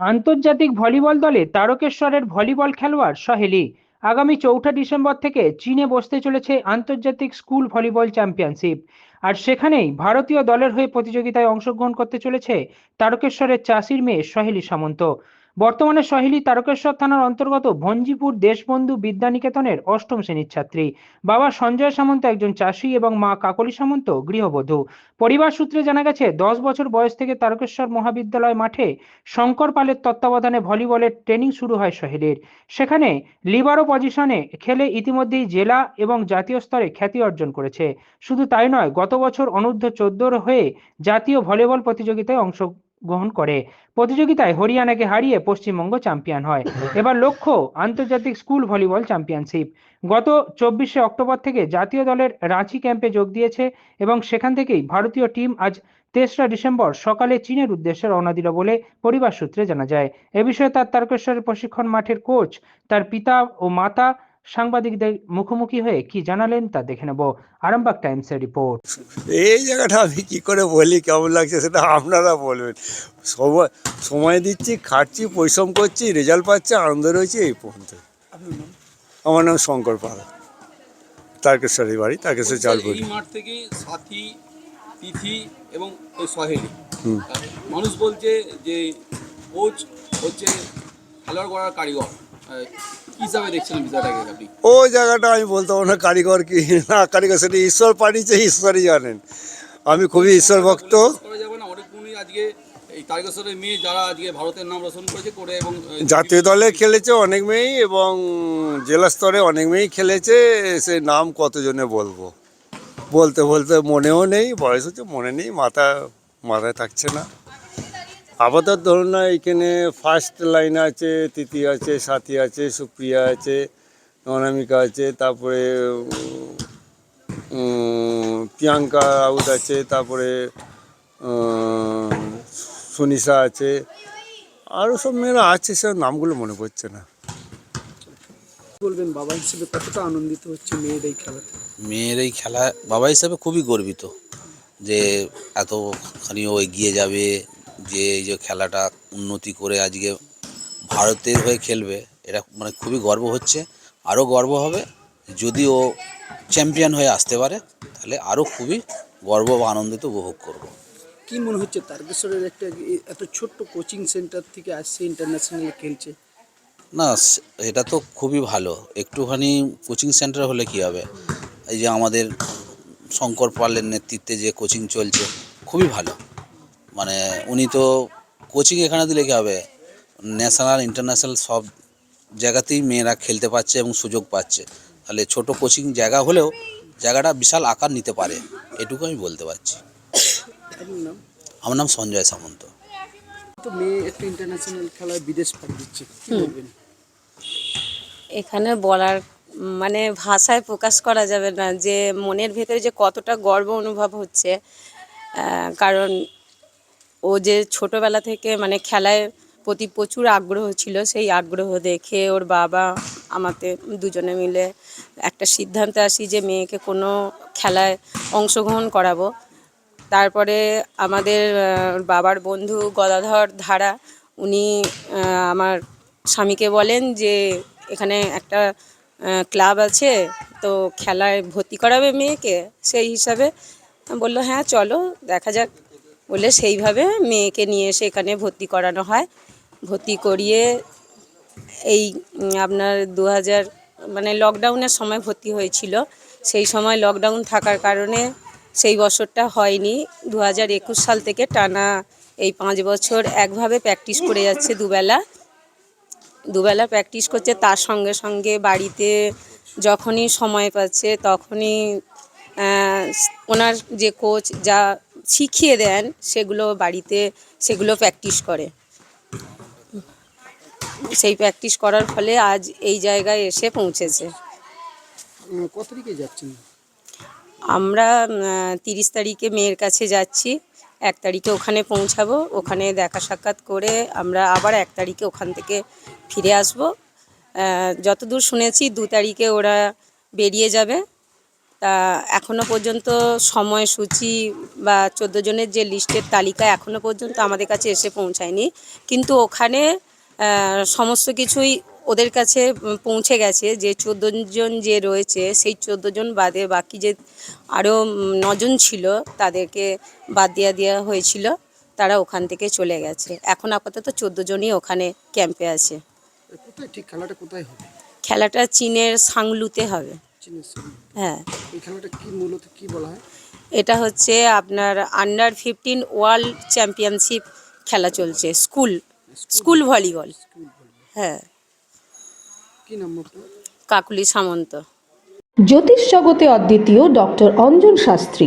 আন্তর্জাতিক ভলিবল দলে তারকেশ্বরের ভলিবল খেলোয়াড় সহেলি। আগামী চৌঠা ডিসেম্বর থেকে চীনে বসতে চলেছে আন্তর্জাতিক স্কুল ভলিবল চ্যাম্পিয়নশিপ। আর সেখানেই ভারতীয় দলের হয়ে প্রতিযোগিতায় অংশগ্রহণ করতে চলেছে তারকেশ্বরের চাষির মেয়ে সহেলি সামন্ত। বর্তমানে সহেলি তারকেশ্বর থানার অন্তর্গত ভঞ্জিপুর দেশবন্ধু বিদ্যানিকেতনের অষ্টম শ্রেণির ছাত্রী। বাবা সঞ্জয় সামন্ত একজন চাষি এবং মা কাকলি সামন্ত গৃহবধূ। পরিবার সূত্রে জানা গেছে, দশ বছর বয়স থেকে তারকেশ্বর মহাবিদ্যালয় মাঠে শঙ্কর পালের তত্ত্বাবধানে ভলিবলের ট্রেনিং শুরু হয় সোহেলের। সেখানে লিবারো পজিশনে খেলে ইতিমধ্যেই জেলা এবং জাতীয় স্তরে খ্যাতি অর্জন করেছে। শুধু তাই নয়, গত বছর অনূর্ধ্ব চোদ্দোর হয়ে জাতীয় ভলিবল প্রতিযোগিতায় অংশগ্রহণ করে। প্রতিযোগিতায় হরিয়ানাকে হারিয়ে পশ্চিমবঙ্গ চ্যাম্পিয়ন হয়। এবার লক্ষ্য, আন্তর্জাতিক স্কুল ভলিবল চ্যাম্পিয়নশিপ। গত চব্বিশে অক্টোবর থেকে জাতীয় দলের রাঁচি ক্যাম্পে যোগ দিয়েছে এবং সেখান থেকেই ভারতীয় টিম আজ তেসরা ডিসেম্বর সকালে চীনের উদ্দেশ্যে রওনা দিল বলে পরিবার সূত্রে জানা যায়। এ বিষয়ে তার তারকেশ্বরের প্রশিক্ষণ মাঠের কোচ, তার পিতা ও মাতা সাংবাদিকদের মুখোমুখি হয়ে কি জানালেন তা দেখে নেব আরামবাগ টাইমসের রিপোর্ট। এই জায়গাটা আমি কি করে বলি কেমন লাগছে সেটা আপনারা বলবেন। সময় সময় দিচ্ছি খাটছি পরিশ্রম করছি রেজাল্ট পাচ্ছি আনন্দ রয়েছে এই পর্যন্ত। আমার নাম শঙ্কর পাল। তারকেশ্বরী বাড়ি তারকেশ্বর চালপুরি এই মাঠ থেকে সাথী তিথি এবং সহেলি। হুম। মানুষ বলছে যে কোচ হচ্ছে খেলোয়াড় করার কারিগর। ওই জায়গাটা আমি বলতে পারব না কারিগর কি? না কারিগর সেটা ঈশ্বর পাঠিয়েছে ঈশ্বরই জানেন। আমি খুবই ঈশ্বর ভক্ত। জাতীয় দলে খেলেছে অনেক মেয়েই এবং জেলা স্তরে অনেক মেয়েই খেলেছে সে নাম কতজনে বলব? বলতে বলতে মনেও নেই বয়স হচ্ছে মনে নেই মাথা মাথায় থাকছে না। আপাতত ধরুন না এখানে ফার্স্ট লাইন আছে তিথি আছে সাথী আছে সুপ্রিয়া আছে অনামিকা আছে তারপরে প্রিয়াঙ্কা রাউত আছে তারপরে সুনিশা আছে আরও সব মেয়েরা আছে সব নামগুলো মনে পড়ছে না। বলবেন বাবা হিসেবে কতটা আনন্দিত হচ্ছে মেয়ের এই খেলাতে? মেয়ের এই খেলা বাবা হিসাবে খুবই গর্বিত যে এতখানি ও এগিয়ে যাবে যে এই যে খেলাটা উন্নতি করে আজকে ভারতের হয়ে খেলবে এটা মানে খুবই গর্ব হচ্ছে। আরও গর্ব হবে যদি ও চ্যাম্পিয়ন হয়ে আসতে পারে তাহলে আরও খুবই গর্ব বা আনন্দিত উপভোগ করব। কি মনে হচ্ছে তারকেশ্বরের একটা এত ছোট্ট কোচিং সেন্টার থেকে আসছে ইন্টারন্যাশনাল খেলছে? না এটা তো খুবই ভালো। একটুখানি কোচিং সেন্টার হলে কি হবে? এই যে আমাদের শঙ্কর পালের নেতৃত্বে যে কোচিং চলছে খুবই ভালো। মানে উনি তো কোচিং এখানে দিলে কি হবে? ন্যাশনাল ইন্টারন্যাশনাল সব জায়গাতেই মেয়েরা খেলতে পারছে এবং সুযোগ পাচ্ছে। তাহলে ছোট কোচিং জায়গা হলেও জায়গাটা বিশাল আকার নিতে পারে এটুকু আমি বলতে পারছি। আমার নাম সঞ্জয় সামন্ত। তো মেয়ে একটা ইন্টারন্যাশনাল খেলায় বিদেশ দিচ্ছে এখানে বলার মানে ভাষায় প্রকাশ করা যাবে না যে মনের ভেতরে যে কতটা গর্ব অনুভব হচ্ছে কারণ ও যে ছোটবেলা থেকে মানে খেলায় প্রতি প্রচুর আগ্রহ ছিল, সেই আগ্রহ দেখে ওর বাবা আমাদের দুজনে মিলে একটা সিদ্ধান্তে আসি যে মেয়েকে কোনো খেলায় অংশগ্রহণ করাবো। তারপরে আমাদের বাবার বন্ধু গদাধর ধারা, উনি আমার স্বামীকে বলেন যে এখানে একটা ক্লাব আছে, তো খেলায় ভর্তি করাবে মেয়েকে, সেই হিসাবে। বলল হ্যাঁ চলো, দেখা যাক। বলে সেইভাবে মেয়েকে নিয়ে এসে এখানে ভর্তি করানো হয়। ভর্তি করিয়ে এই আপনার দু হাজার মানে লকডাউনের সময় ভর্তি হয়েছিল। সেই সময় লকডাউন থাকার কারণে সেই বছরটা হয়নি। দু হাজার একুশ সাল থেকে টানা এই পাঁচ বছর একভাবে প্র্যাকটিস করে যাচ্ছে দুবেলা। দুবেলা প্র্যাকটিস করছে, তার সঙ্গে সঙ্গে বাড়িতে যখনই সময় পাচ্ছে তখনই ওনার যে কোচ, যা শিখিয়ে দেন সেগুলো বাড়িতে সেগুলো প্র্যাকটিস করে। সেই প্র্যাকটিস করার ফলে আজ এই জায়গায় এসে পৌঁছেছে। কত তারিখে যাচ্ছেন? আমরা তিরিশ তারিখে মেয়ের কাছে যাচ্ছি। এক তারিখে ওখানে পৌঁছাবো ওখানে দেখা সাক্ষাৎ করে আমরা আবার এক তারিখে ওখান থেকে ফিরে আসব। যতদূর শুনেছি দু তারিখে ওরা বেরিয়ে যাবে। তা এখনও পর্যন্ত সময়সূচি বা চোদ্দ জনের যে লিস্টের তালিকা এখনও পর্যন্ত আমাদের কাছে এসে পৌঁছায়নি। কিন্তু ওখানে সমস্ত কিছুই ওদের কাছে পৌঁছে গেছে যে চোদ্দ জন যে রয়েছে সেই চোদ্দ জন বাদে বাকি যে আরও নজন ছিল তাদেরকে বাদ দেওয়া দেওয়া হয়েছিল তারা ওখান থেকে চলে গেছে। এখন আপাতত চোদ্দ জনই ওখানে ক্যাম্পে আছে। কোথায়? ঠিক খেলাটা কোথায় হবে? খেলাটা চীনের সাংলুতে হবে। হ্যাঁ। এই খেলাটা কি মূলত কি বলা হয়? এটা হচ্ছে আপনার আন্ডার ফিফটিন ওয়ার্ল্ড চ্যাম্পিয়নশিপ খেলা চলছে স্কুল স্কুল ভলিবল হ্যাঁ। কি নাম কাকুলি সামন্ত। জ্যোতিষ জগতে অদ্বিতীয় ডক্টর অঞ্জন শাস্ত্রী।